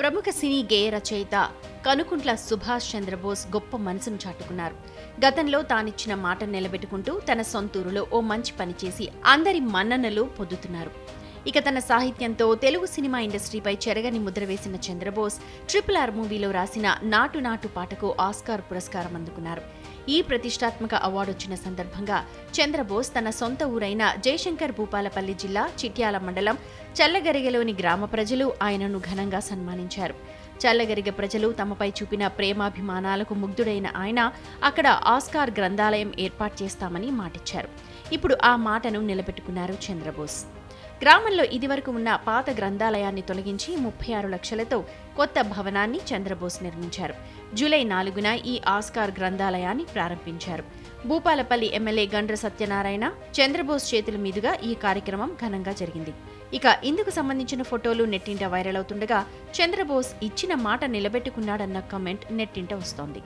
ప్రముఖ సినీ గేయ రచయిత కనుకుంట్ల సుభాష్ చంద్రబోస్ గొప్ప మనసును చాటుకున్నారు. గతంలో తానిచ్చిన మాట నిలబెట్టుకుంటూ తన సొంతూరులో ఓ మంచి పని చేసి అందరి మన్ననలు పొందుతున్నారు. ఇక తన సాహిత్యంతో తెలుగు సినిమా ఇండస్ట్రీపై చెరగని ముద్ర వేసిన చంద్రబోస్ ట్రిపుల్ ఆర్ మూవీలో రాసిన నాటు నాటు పాటకు ఆస్కార్ పురస్కారం అందుకున్నారు. ఈ ప్రతిష్టాత్మక అవార్డు వచ్చిన సందర్భంగా చంద్రబోస్ తన సొంత ఊరైన జయశంకర్ భూపాలపల్లి జిల్లా చిట్యాల మండలం చల్లగరిగలోని గ్రామ ప్రజలు ఆయనను ఘనంగా సన్మానించారు. చల్లగరిగ ప్రజలు తమపై చూపిన ప్రేమాభిమానాలకు ముగ్ధుడైన ఆయన అక్కడ ఆస్కార్ గ్రంథాలయం ఏర్పాటు చేస్తామని మాటిచ్చారు. ఇప్పుడు ఆ మాటను నిలబెట్టుకున్నారు చంద్రబోస్. గ్రామంలో ఇదివరకు ఉన్న పాత గ్రంథాలయాన్ని తొలగించి ముప్పై ఆరు లక్షలతో కొత్త భవనాన్ని చంద్రబోస్ నిర్మించారు. జూలై నాలుగున ఈ ఆస్కార్ గ్రంథాలయాన్ని ప్రారంభించారు. భూపాలపల్లి ఎమ్మెల్యే గండ్ర సత్యనారాయణ చంద్రబోస్ చేతుల మీదుగా ఈ కార్యక్రమం ఘనంగా జరిగింది. ఇక ఇందుకు సంబంధించిన ఫోటోలు నెట్టింట వైరల్ అవుతుండగా చంద్రబోస్ ఇచ్చిన మాట నిలబెట్టుకున్నాడన్న కమెంట్ నెట్టింట వస్తోంది.